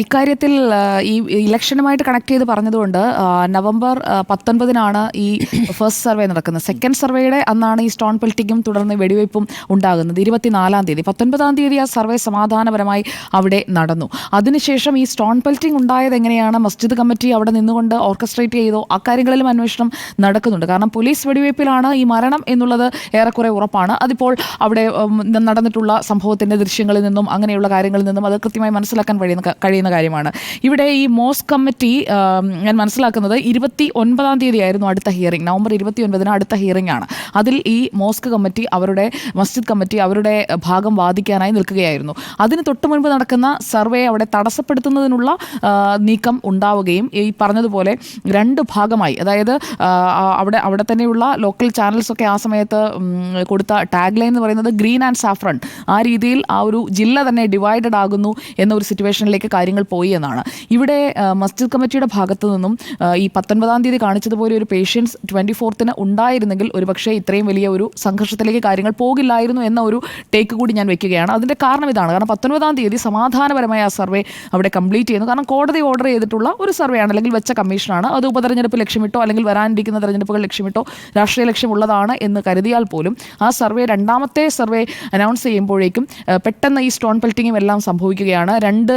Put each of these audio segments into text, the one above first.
ഇക്കാര്യത്തിൽ ഈ ഇലക്ഷനുമായിട്ട് കണക്ട് ചെയ്ത് പറഞ്ഞതുകൊണ്ട് നവംബർ പത്തൊൻപതിനാണ് ഈ ഫസ്റ്റ് സർവേ നടക്കുന്നത്. സെക്കൻഡ് സർവേയുടെ അന്നാണ് ഈ സ്റ്റോൺ പെൽറ്റിങ്ങും തുടർന്ന് വെടിവയ്പും ഉണ്ടാകുന്നത്. ഇരുപത്തിനാലാം തീയതി. പത്തൊൻപതാം തീയതി ആ സർവേ സമാധാനപരമായി അവിടെ നടന്നു. അതിനുശേഷം ഈ സ്റ്റോൺ പെൽറ്റിംഗ് ഉണ്ടായത് എങ്ങനെയാണ്? മസ്ജിദ് കമ്മിറ്റി അവിടെ നിന്നുകൊണ്ട് ഓർക്കസ്ട്രേറ്റ് ചെയ്തോ. അക്കാര്യങ്ങളിലും അന്വേഷണം നടക്കുന്നുണ്ട്. കാരണം പോലീസ് വെടിവയ്പ്പിലാണ് ഈ മരണം എന്നുള്ളത് ഏറെക്കുറെ ഉറപ്പാണ്. അതിപ്പോൾ അവിടെ നടന്നിട്ടുള്ള സംഭവത്തിന്റെ ദൃശ്യങ്ങളിൽ നിന്നും അങ്ങനെയുള്ള കാര്യങ്ങളിൽ നിന്നും അത് കൃത്യമായി മനസ്സിലാക്കാൻ കഴിയുന്ന കഴിയുന്ന കാര്യമാണ്. ഇവിടെ ഈ മോസ് കമ്മിറ്റി ഞാൻ മനസ്സിലാക്കുന്നത് ഇരുപത്തി ഒൻപതാം തീയതി ആയിരുന്നു അടുത്ത ഹിയറിംഗ് നവംബർ ഇരുപത്തി ഒൻപതിന് അടുത്ത ഹിയറിംഗ് ആണ്. അതിൽ ഈ മോസ്ക് കമ്മിറ്റി അവരുടെ മസ്ജിദ് കമ്മിറ്റി അവരുടെ ഭാഗം വാദിക്കാനായി നിൽക്കുകയായിരുന്നു. അതിന് തൊട്ട് മുൻപ് നടക്കുന്ന സർവേ അവിടെ തടസ്സപ്പെടുത്തുന്നതിനുള്ള നീക്കം ഉണ്ടാവുകയും ഈ പറഞ്ഞതുപോലെ രണ്ട് ഭാഗമായി. അതായത് അവിടെ അവിടെ തന്നെയുള്ള ലോക്കൽ ചാനൽസൊക്കെ ആ സമയത്ത് കൊടുത്ത ടാഗ് ലൈൻ എന്ന് പറയുന്നത് ഗ്രീൻ ആൻഡ് സാഫ്രൺ. ആ രീതിയിൽ ആ ഒരു ജില്ല തന്നെ ഡിവൈഡഡ് ആകുന്നു എന്ന ഒരു സിറ്റുവേഷനിലേക്ക് കാര്യങ്ങൾ പോയി എന്നാണ്. ഇവിടെ മസ്ജിദ് കമ്മിറ്റിയുടെ ഭാഗത്തു നിന്നും ഈ പത്തൊൻപതാം തീയതി കാണിച്ചതുപോലെ ഒരു പേഷ്യൻസ് ട്വന്റി ഫോർത്തിന് ഉണ്ടായിരുന്നെങ്കിൽ ഒരുപക്ഷെ ഇത്രയും വലിയ ഒരു സംഘർഷത്തിലേക്ക് കാര്യങ്ങൾ പോകില്ലായിരുന്നു എന്ന ഒരു ടേക്ക് കൂടി ഞാൻ വെക്കുകയാണ്. അതിന്റെ കാരണം ഇതാണ്. കാരണം പത്തൊൻപതാം തീയതി സമാധാനപരമായ ആ സർവേ അവിടെ കംപ്ലീറ്റ് ചെയ്യുന്നു. കാരണം കോടതി ഓർഡർ ചെയ്തിട്ടുള്ള ഒരു സർവേ ആണ്. അല്ലെങ്കിൽ വെച്ച കമ്മീഷനാണ്. അത് ഉപതെരഞ്ഞെടുപ്പ് ലക്ഷ്യമിട്ടോ അല്ലെങ്കിൽ വരാനിരിക്കുന്ന തെരഞ്ഞെടുപ്പുകൾ ലക്ഷ്യമിട്ടോ രാഷ്ട്രീയ ലക്ഷ്യമുള്ളതാണ് എന്ന് കരുതിയാൽ പോലും ആ സർവേ രണ്ടാമത്തെ സർവേ അനൗൺസ് ചെയ്യുമ്പോഴേക്കും പെട്ടെന്ന് ഈ സ്റ്റോൺ പെൽറ്റിങ്ങും എല്ലാം സംഭവിക്കുകയാണ്. രണ്ട്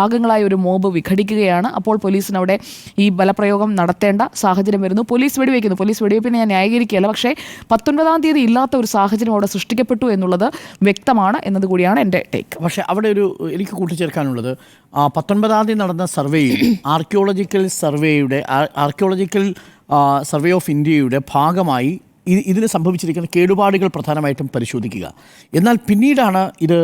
ഭാഗങ്ങളായി ഒരു മോബ് വിഘടിക്കുകയാണ്. അപ്പോൾ പോലീസിന് അവിടെ ഈ ബലപ്രയോഗം നടത്തേണ്ട സാഹചര്യം വരുന്നു. പോലീസ് വെടിവെക്കുന്നു. പോലീസ് വെടിവെപ്പിനെ ഞാൻ ന്യായീകരിക്കുകയല്ല. പക്ഷേ പത്തൊൻപതാം തീയതി ഇല്ലാത്ത ഒരു സാഹചര്യം അവിടെ സൃഷ്ടിക്കപ്പെട്ടു എന്നുള്ളത് വ്യക്തമാണ് എന്നതുകൂടിയാണ് എന്റെ ടേക്ക്. പക്ഷേ അവിടെ ഒരു എനിക്ക് കൂട്ടിച്ചേർക്കാനുള്ളത് പത്തൊൻപതാം തീയതി നടന്ന സർവേയിൽ ആർക്കിയോളജിക്കൽ സർവേയുടെ ആർക്കിയോളജിക്കൽ സർവേ ഓഫ് ഇന്ത്യയുടെ ഭാഗമായി ഇതിന് സംഭവിച്ചിരിക്കുന്ന കേടുപാടുകൾ പ്രധാനമായിട്ടും പരിശോധിക്കുക. എന്നാൽ പിന്നീടാണ് ഇത്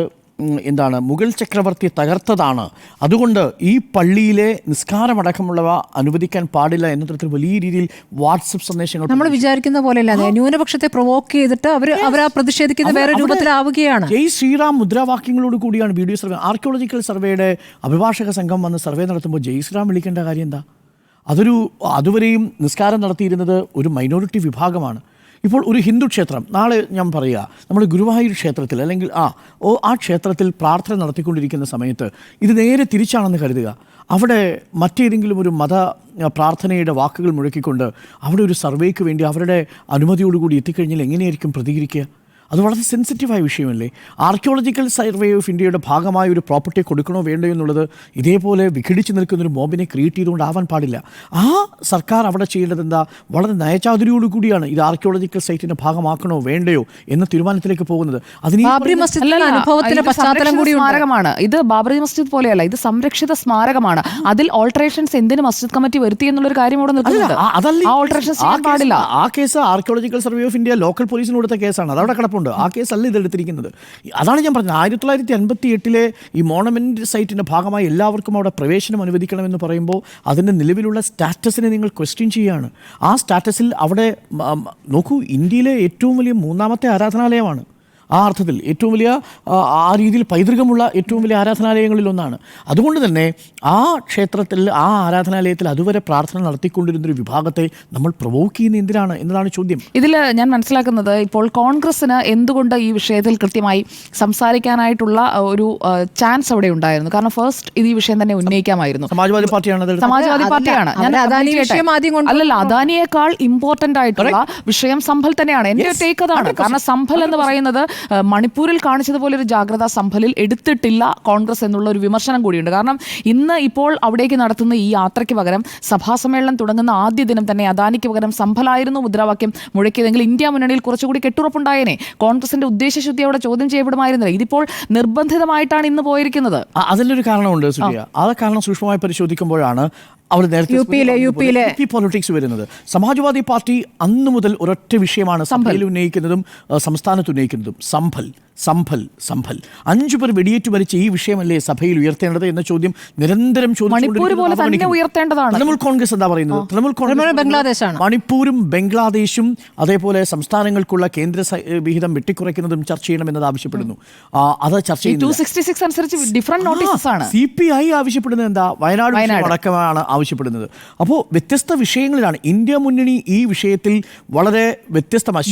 എന്താണ് മുഗൾ ചക്രവർത്തി തകർത്തതാണ്. അതുകൊണ്ട് ഈ പള്ളിയിലെ നിസ്കാരമടക്കമുള്ളവ അനുവദിക്കാൻ പാടില്ല എന്ന തരത്തിൽ വലിയ രീതിയിൽ വാട്സപ്പ് സന്ദേശങ്ങൾ നമ്മൾ വിചാരിക്കുന്ന പോലെയല്ല ന്യൂനപക്ഷത്തെ പ്രൊവോക്ക് ചെയ്തിട്ട് അവർ അവർ ആ പ്രതിഷേധിക്കുന്ന വേറെ രൂപത്തിലാവുകയാണ്. ജയ് ശ്രീറാം മുദ്രാവാക്യങ്ങളോട് കൂടിയാണ് വീഡിയോ സർവേ ആർക്കിയോളജിക്കൽ സർവേയുടെ അഭിഭാഷക സംഘം വന്ന് സർവേ നടത്തുമ്പോൾ ജയ് ശ്രീറാം വിളിക്കേണ്ട കാര്യം എന്താ? അതൊരു അതുവരെയും നിസ്കാരം നടത്തിയിരുന്നത് ഒരു മൈനോറിറ്റി വിഭാഗമാണ്. ഇപ്പോൾ ഒരു ഹിന്ദു ക്ഷേത്രം നാളെ ഞാൻ പറയുക നമ്മൾ ഗുരുവായൂർ ക്ഷേത്രത്തിൽ അല്ലെങ്കിൽ ആ ഓ ആ ക്ഷേത്രത്തിൽ പ്രാർത്ഥന നടത്തിക്കൊണ്ടിരിക്കുന്ന സമയത്ത് ഇത് നേരെ തിരിച്ചാണെന്ന് കരുതുക. അവിടെ മറ്റേതെങ്കിലും ഒരു മത പ്രാർത്ഥനയുടെ വാക്കുകൾ മുഴക്കിക്കൊണ്ട് അവിടെ ഒരു സർവേക്ക് വേണ്ടി അവരുടെ അനുമതിയോടുകൂടി എത്തിക്കഴിഞ്ഞാൽ എങ്ങനെയായിരിക്കും പ്രതികരിക്കുക? അത് വളരെ സെൻസിറ്റീവായ വിഷയമല്ലേ? ആർക്കിയോളജിക്കൽ സർവേ ഓഫ് ഇന്ത്യയുടെ ഭാഗമായ ഒരു പ്രോപ്പർട്ടി കൊടുക്കണോ വേണ്ടോ എന്നുള്ളത് ഇതേപോലെ വിഘടിച്ച് നിൽക്കുന്ന ഒരു മോബിനെ ക്രിയേറ്റ് ചെയ്തുകൊണ്ടാവാൻ പാടില്ല. ആ സർക്കാർ അവിടെ ചെയ്യേണ്ടത് എന്താ? വളരെ നയചാതുരിയോട് കൂടിയാണ് ഇത് ആർക്കിയോളജിക്കൽ സൈറ്റിന്റെ ഭാഗമാക്കണോ വേണ്ടയോ എന്ന തീരുമാനത്തിലേക്ക് പോകുന്നത്. അതിന് സ്മാരകമാണ്. ഇത് ബാബറി മസ്ജിദ് പോലെയല്ല ഇത് സംരക്ഷിത സ്മാരകമാണ്. അതിൽ ഓൾട്ടറേഷൻസ് എന്തിന് മസ്ജിദ് കമ്മിറ്റി വരുത്തി എന്നുള്ളൊരു കാര്യം ഇവിടെ അല്ല, നിൽക്കുന്നുണ്ട്. ആ- ഓൾട്ടറേഷൻസ് ആ കേസ്- പാടില്ല. ആ case archaeological survey of India local പോലീസിന് കൊടുത്ത കേസാണ്. അതവിടെ കിടപ്പുണ്ട് ആ കേസല്ല ഇതെടുത്തിരിക്കുന്നത്. അതാണ് ഞാൻ പറഞ്ഞത്. ആയിരത്തി തൊള്ളായിരത്തി അൻപത്തി എട്ടിലെ ഈ മോണമെന്റ് സൈറ്റിന്റെ ഭാഗമായി എല്ലാവർക്കും അവിടെ പ്രവേശനം അനുവദിക്കണമെന്ന് പറയുമ്പോൾ അതിന്റെ നിലവിലുള്ള സ്റ്റാറ്റസിനെ നിങ്ങൾ ക്വസ്റ്റ്യൻ ചെയ്യുകയാണ്. ആ സ്റ്റാറ്റസിൽ അവിടെ നോക്കൂ ഇന്ത്യയിലെ ഏറ്റവും വലിയ മൂന്നാമത്തെ ആരാധനാലയമാണ്. ആ അർത്ഥത്തിൽ ഏറ്റവും വലിയ ആ, രീതിയിൽ പൈതൃകമുള്ള ഏറ്റവും വലിയ ആരാധനാലയങ്ങളിൽ ഒന്നാണ് അതുകൊണ്ട് തന്നെ ആ ക്ഷേത്രത്തിൽ ആ ആരാധനാലയത്തിൽ അതുവരെ പ്രാർത്ഥന നടത്തിക്കൊണ്ടിരുന്നൊരു വിഭാഗത്തെ നമ്മൾ പ്രൊവോക്ക് ചെയ്യുന്ന എന്തിനാണ് എന്നതാണ് ചോദ്യം. ഇതിൽ ഞാൻ മനസ്സിലാക്കുന്നത് ഇപ്പോൾ കോൺഗ്രസ്സിന് എന്തുകൊണ്ട് ഈ വിഷയത്തിൽ കൃത്യമായി സംസാരിക്കാനായിട്ടുള്ള ഒരു ചാൻസ് അവിടെ ഉണ്ടായിരുന്നു. കാരണം ഫസ്റ്റ് ഇത് ഈ വിഷയം തന്നെ ഉന്നയിക്കാമായിരുന്നു. സമാജ്വാദി പാർട്ടിയാണ്. സമാജ്വാദി പാർട്ടിയാണ്. ഞാൻ അദാനി വിഷയം ആദ്യം അല്ലല്ല അദാനിയേക്കാൾ ഇമ്പോർട്ടന്റ് ആയിട്ടുള്ള വിഷയം സംഭൽ തന്നെയാണ്. എന്റെ ടേക്ക് അതാണ്. കാരണം സംഭൽ എന്ന് പറയുന്നത് മണിപ്പൂരിൽ കാണിച്ചതുപോലെ ഒരു ജാഗ്രതാ സംഭലിൽ എടുത്തിട്ടില്ല കോൺഗ്രസ് എന്നുള്ള ഒരു വിമർശനം കൂടിയുണ്ട്. കാരണം ഇന്ന് ഇപ്പോൾ അവിടേക്ക് നടത്തുന്ന ഈ യാത്രയ്ക്ക് പകരം സഭാസമ്മേളനം തുടങ്ങുന്ന ആദ്യ ദിനം തന്നെ അദാനിക്ക് പകരം സംഭലായിരുന്നു മുദ്രാവാക്യം മുഴക്കിയതെങ്കിൽ ഇന്ത്യ മുന്നണിയിൽ കുറച്ചുകൂടി കെട്ടുറപ്പുണ്ടായേനെ. കോൺഗ്രസിന്റെ ഉദ്ദേശശുദ്ധി അവിടെ ചോദ്യം ചെയ്യപ്പെടുമായിരുന്നില്ല. ഇതിപ്പോൾ നിർബന്ധിതമായിട്ടാണ് ഇന്ന് പോയിരിക്കുന്നത്. അതിലൊരു കാരണമുണ്ട് സുജിയ ആ കാരണം സൂക്ഷ്മമായി പരിശോധിക്കുമ്പോഴാണ് അവർ നേരത്തെ യു പിയിലെ, യു പിയിലെ. പി പൊളിറ്റിക്സ് വരുന്നത്. സമാജ്വാദി പാർട്ടി അന്നു മുതൽ ഒരൊറ്റ വിഷയമാണ് സഭയിൽ ഉന്നയിക്കുന്നതും സംസ്ഥാനത്ത് ഉന്നയിക്കുന്നതും. സംഭൽ. സംഭൽ സംഭൽ അഞ്ചു പേർ വെടിയേറ്റ് മരിച്ച ഈ വിഷയമല്ലേ സഭയിൽ ഉയർത്തേണ്ടത് എന്ന ചോദ്യം നിരന്തരം. തൃണമൂൽ കോൺഗ്രസ് എന്താ പറയുന്നത് തൃണമൂൽ കോൺഗ്രസ്. മണിപ്പൂരും ബംഗ്ലാദേശും അതേപോലെ സംസ്ഥാനങ്ങൾക്കുള്ള കേന്ദ്ര വിഹിതം വെട്ടിക്കുറയ്ക്കുന്നതും ചർച്ച ചെയ്യണമെന്നത് ആവശ്യപ്പെടുന്നു അത് ചർച്ച ചെയ്യുന്നത് സി പി ഐ ആവശ്യപ്പെടുന്നത് എന്താ വയനാട്. അടക്കമാണ് ആവശ്യപ്പെടുന്നത് അപ്പോൾ വ്യത്യസ്ത വിഷയങ്ങളിലാണ് ഇന്ത്യ മുന്നണി ഈ വിഷയത്തിൽ വളരെ വ്യത്യസ്തമായ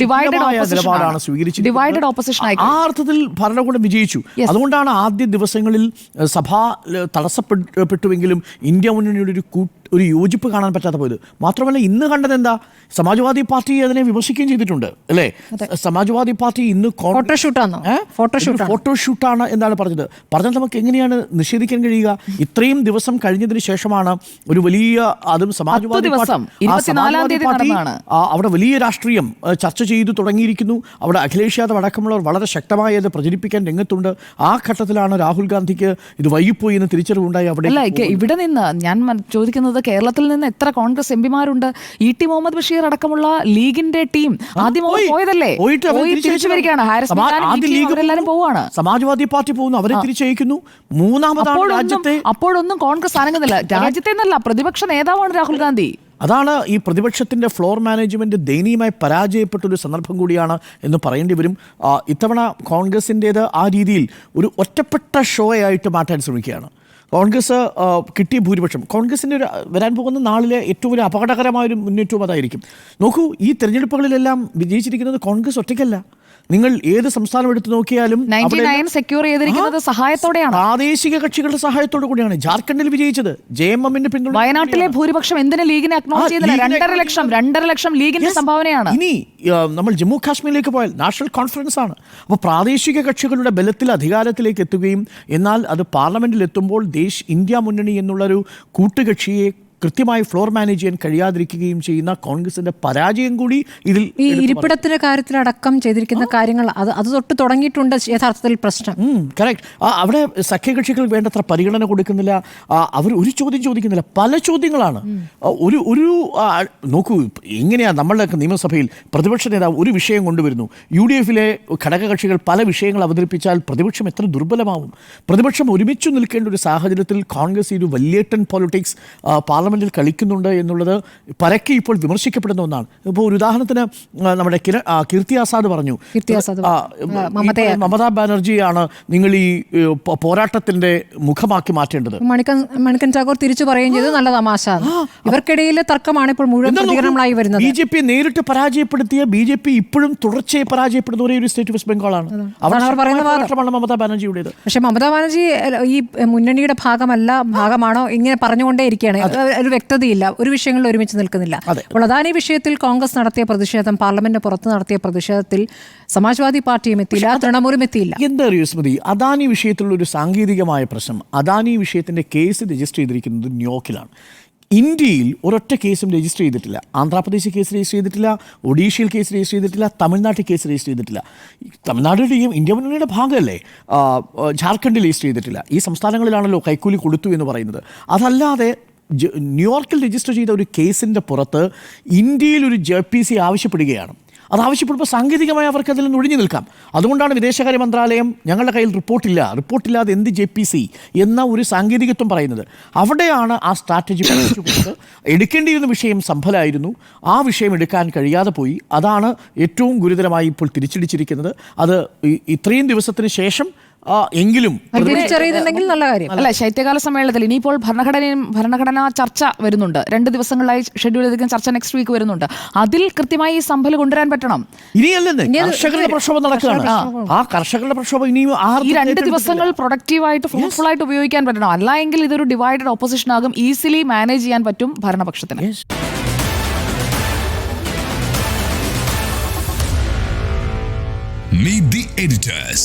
നിലപാടാണ് സ്വീകരിച്ചത്. സ്വീകരിച്ചിരിക്കുന്നത്. ആ ഭരണകൂടം വിജയിച്ചു. അതുകൊണ്ടാണ് ആദ്യ ദിവസങ്ങളിൽ സഭ തടസ്സപ്പെട്ടുവെങ്കിലും ഇന്ത്യ മുന്നണിയുടെ ഒരു കൂട്ട് ഒരു യോജിപ്പ് കാണാൻ പറ്റാത്ത പോയത്. മാത്രമല്ല ഇന്ന് കണ്ടത് എന്താ? സമാജ്വാദി പാർട്ടി അതിനെ വിമർശിക്കുകയും ചെയ്തിട്ടുണ്ട് അല്ലേ? സമാജ്വാദി പാർട്ടി ഇന്ന് ഫോട്ടോഷൂട്ടാണോ. ഫോട്ടോഷൂട്ടാണ്. എന്നാണ് പറഞ്ഞത്. പറഞ്ഞാൽ നമുക്ക് എങ്ങനെയാണ് നിഷേധിക്കാൻ കഴിയുക? ഇത്രയും ദിവസം കഴിഞ്ഞതിന് ശേഷമാണ് ഒരു വലിയ അതും സമാജ്വാദി പാർട്ടി- 24 സമാജ്വാദി പാർട്ടി അവിടെ വലിയ രാഷ്ട്രീയം ചർച്ച ചെയ്തു തുടങ്ങിയിരിക്കുന്നു. അവിടെ അഖിലേഷ് യാദവ് അടക്കമുള്ളവർ വളരെ ശക്തമായി അത് പ്രചരിപ്പിക്കാൻ രംഗത്തുണ്ട്. ആ ഘട്ടത്തിലാണ് രാഹുൽ ഗാന്ധിക്ക് ഇത് വൈകിപ്പോയി എന്ന് തിരിച്ചറിവുണ്ടായി അവിടെ ഇവിടെ നിന്ന് ഞാൻ ചോദിക്കുന്നത് കേരളത്തിൽ നിന്ന് എത്ര കോൺഗ്രസ് എംപിമാരുണ്ട് ഇ ടി മുഹമ്മദ് ബഷീർ അടക്കമുള്ള ലീഗിന്റെ ടീം. ആദ്യം പോയതല്ലേ. തിരിച്ചു വരികയാണ് പോവാണ് സമാജ്വാദി പാർട്ടി പോകുന്നു. അവരെ തിരിച്ചയക്കുന്നു. മൂന്നാമതാണ് അപ്പോഴൊന്നും രാജ്യത്തെ അപ്പോഴൊന്നും കോൺഗ്രസ് അനങ്ങുന്നില്ല. രാജ്യത്തെ എന്നല്ല പ്രതിപക്ഷ നേതാവാണ് രാഹുൽ ഗാന്ധി. അതാണ് ഈ പ്രതിപക്ഷത്തിന്റെ ഫ്ലോർ മാനേജ്മെന്റ് ദയനീയമായി പരാജയപ്പെട്ട ഒരു സന്ദർഭം കൂടിയാണ് എന്ന് പറയേണ്ടി വരും. ഇത്തവണ കോൺഗ്രസിന്റേത് ആ രീതിയിൽ ഒരു ഒറ്റപ്പെട്ട ഷോയായിട്ട് മാറ്റാൻ ശ്രമിക്കുകയാണ്. കോൺഗ്രസ് കിട്ടിയ ഭൂരിപക്ഷം. കോൺഗ്രസിന്റെ ഒരു വരാൻ പോകുന്ന നാളിലെ ഏറ്റവും ഒരു അപകടകരമായ ഒരു മുന്നേറ്റവും അതായിരിക്കും. നോക്കൂ ഈ തിരഞ്ഞെടുപ്പുകളിലെല്ലാം വിജയിച്ചിരിക്കുന്നത് കോൺഗ്രസ് ഒറ്റയ്ക്കല്ല. നിങ്ങൾ ഏത് സംസ്ഥാനം എടുത്തു നോക്കിയാലും സെക്യൂർ ചെയ്തിരിക്കുന്നത് സഹായത്തോടെയാണ്. പ്രാദേശിക കക്ഷികളുടെ സഹായത്തോടെ കൂടിയാണ് ജാർഖണ്ഡിൽ വിജയിച്ചത്. ജെ എം എമ്മിന്റെ പിന്തുണ വയനാട്ടിലെ ഭൂരിപക്ഷം എന്തിനു ലീഗിനെ അക്നോളജ് ചെയ്തില്ല രണ്ടര ലക്ഷം രണ്ടര ലക്ഷം ലീഗിന്റെ സംഭാവനയാണ്. ഇനി നമ്മൾ ജമ്മു കാശ്മീരിലേക്ക് പോയാൽ നാഷണൽ കോൺഫറൻസ് ആണ്. അപ്പോൾ പ്രാദേശിക കക്ഷികളുടെ ബലത്തിൽ അധികാരത്തിലേക്ക് എത്തുകയും എന്നാൽ അത് പാർലമെന്റിൽ എത്തുമ്പോൾ ദേശ് ഇന്ത്യ മുന്നണി എന്നുള്ളൊരു കൂട്ടുകക്ഷിയെ കൃത്യമായി ഫ്ലോർ മാനേജ് ചെയ്യാൻ കഴിയാതിരിക്കുകയും ചെയ്യുന്ന കോൺഗ്രസിന്റെ പരാജയം കൂടി ഇതിൽ ഈ ഇരിപ്പിടത്തിന്റെ കാര്യത്തിൽ അടക്കം ചെയ്തിരിക്കുന്ന കാര്യങ്ങൾ അത് അത് തൊട്ട് തുടങ്ങിയിട്ടുണ്ട് യഥാർത്ഥത്തിൽ പ്രശ്നം. കറക്റ്റ് അവിടെ സഖ്യകക്ഷികൾ വേണ്ടത്ര പരിഗണന കൊടുക്കുന്നില്ല. അവർ ഒരു ചോദ്യം ചോദിക്കുന്നില്ല. പല ചോദ്യങ്ങളാണ്. ഒരു ഒരു നോക്കൂ എങ്ങനെയാ നമ്മളുടെ നിയമസഭയിൽ പ്രതിപക്ഷ നേതാവ് ഒരു വിഷയം കൊണ്ടുവരുന്നു. യു ഡി എഫിലെ ഘടകകക്ഷികൾ പല വിഷയങ്ങൾ അവതരിപ്പിച്ചാൽ പ്രതിപക്ഷം എത്ര ദുർബലമാവും. പ്രതിപക്ഷം ഒരുമിച്ച് നിൽക്കേണ്ട ഒരു സാഹചര്യത്തിൽ കോൺഗ്രസ് ഈ ഒരു വല്യേട്ടൻ പോളിറ്റിക്സ് പാർലമെന്റിൽ കളിക്കുന്നുണ്ട് എന്നുള്ളത് പരക്കെ ഇപ്പോൾ വിമർശിക്കപ്പെടുന്ന ഒന്നാണ്. ഇപ്പോൾ ഒരു ഉദാഹരണത്തിന് നമ്മുടെ കിര- കീർത്തി ആസാദ് പറഞ്ഞു. മമതാ ബാനർജിയാണ് നിങ്ങൾ ഈ പോരാട്ടത്തിന്റെ മുഖമാക്കി മാറ്റേണ്ടത്. മണിക്കൻ മണിക്കൻ ടാഗോർ തിരിച്ചു പറയുകയും ചെയ്തു. നല്ല തമാശ. ഇവർക്കിടയിലെ തർക്കമാണ് ഇപ്പോൾ മുഴുവൻ പ്രതികരണങ്ങളായി വരുന്നത്. ബി ജെ പി നേരിട്ട് പരാജയപ്പെടുത്തിയ ബി ജെ പി ഇപ്പോഴും തുടർച്ചയായി പരാജയപ്പെടുന്ന ഒരേ ഒരു സ്റ്റേറ്റ് വെസ്റ്റ് ബംഗാളാണ്. അവർ മമതാ ബാനർജിയുടേത്. പക്ഷെ മമതാ ബാനർജി ഈ മുന്നണിയുടെ ഭാഗമല്ല ഭാഗമാണോ ഇങ്ങനെ പറഞ്ഞുകൊണ്ടേ ഇരിക്കുകയാണ് ഒരു വ്യക്തതയില്ല. ഒരു വിഷയങ്ങളിൽ ഒരുമിച്ച് നിൽക്കുന്നില്ല. പ്രധാന വിഷയത്തിൽ കോൺഗ്രസ് നടത്തിയ പ്രതിഷേധം പാർലമെന്റിന് പുറത്ത് നടത്തിയ പ്രതിഷേധത്തിൽ സമാജ്വാദി പാർട്ടിയും എത്തിയില്ല തൃണമൂലും എത്തിയില്ല. എന്താ അറിയൂ സ്മൃതി അദാനി വിഷയത്തിലുള്ള ഒരു സാങ്കേതികമായ പ്രശ്നം. അദാനി വിഷയത്തിന്റെ കേസ് രജിസ്റ്റർ ചെയ്തിരിക്കുന്നത് ന്യൂയോർക്കിലാണ്. ഇന്ത്യയിൽ ഒരൊറ്റ കേസും രജിസ്റ്റർ ചെയ്തിട്ടില്ല. ആന്ധ്രാപ്രദേശിൽ കേസ് രജിസ്റ്റർ ചെയ്തിട്ടില്ല ഒഡീഷയിൽ കേസ് രജിസ്റ്റർ ചെയ്തിട്ടില്ല തമിഴ്നാട്ടിൽ കേസ് രജിസ്റ്റർ ചെയ്തിട്ടില്ല. തമിഴ്നാട്ടിലെയും ഇന്ത്യ മുന്നണിയുടെ ഭാഗമല്ലേ? ജാർഖണ്ഡിൽ രജിസ്റ്റർ ചെയ്തിട്ടില്ല. ഈ സംസ്ഥാനങ്ങളിലാണല്ലോ കൈക്കൂലി കൊടുത്തു എന്ന് പറയുന്നത്. അതല്ലാതെ ന്യൂയോർക്കിൽ രജിസ്റ്റർ ചെയ്ത ഒരു കേസിന്റെ പുറത്ത് ഇന്ത്യയിൽ ഒരു ജെ പി സി ആവശ്യപ്പെടുകയാണ്. അത് ആവശ്യപ്പെടുമ്പോൾ സാങ്കേതികമായി അവർക്ക് അതിൽ നിന്ന് ഒഴിഞ്ഞു നിൽക്കാം. അതുകൊണ്ടാണ് വിദേശകാര്യ മന്ത്രാലയം ഞങ്ങളുടെ കയ്യിൽ റിപ്പോർട്ടില്ല റിപ്പോർട്ടില്ലാതെ എന്ത് ജെ പി സി എന്ന ഒരു സാങ്കേതികത്വം പറയുന്നത്. അവിടെയാണ് ആ സ്ട്രാറ്റജി പഠിച്ചുകൊണ്ട് എടുക്കേണ്ടിയിരുന്ന വിഷയം സംഭലമായിരുന്നു ആ വിഷയം എടുക്കാൻ കഴിയാതെ പോയി. അതാണ് ഏറ്റവും ഗുരുതരമായി ഇപ്പോൾ തിരിച്ചടിച്ചിരിക്കുന്നത്. അത് ഇത്രയും ദിവസത്തിന് ശേഷം എങ്കിലും തിരിച്ചറിയുന്നുണ്ടെങ്കിൽ നല്ല കാര്യം. അല്ല ശൈത്യകാല സമ്മേളനത്തിൽ ഇനിയിപ്പോൾ ഭരണഘടനയും ഭരണഘടനാ ചർച്ച വരുന്നുണ്ട്. രണ്ട് ദിവസങ്ങളിലായി ഷെഡ്യൂൾ ചെയ്തിരിക്കുന്ന ചർച്ച നെക്സ്റ്റ് വീക്ക് വരുന്നുണ്ട്. അതിൽ കൃത്യമായി സംഭൽ കൊണ്ടുവരാൻ പറ്റണം. ഇനിയല്ലെന്ന് കർഷകരുടെ പ്രക്ഷോഭം നടക്കുകയാണ്. ആ കർഷകരുടെ പ്രക്ഷോഭം ഇനിയും ഈ രണ്ട് ദിവസങ്ങൾ പ്രൊഡക്റ്റീവായിട്ട് ഫ്രൂട്ട്ഫുൾ ആയിട്ട് ഉപയോഗിക്കാൻ പറ്റണം. അല്ല എങ്കിൽ ഇതൊരു ഡിവൈഡഡ് ഓപ്പോസിഷൻ ആകും. ഈസിലി മാനേജ് ചെയ്യാൻ പറ്റും ഭരണപക്ഷത്തിന്. Meet the editors.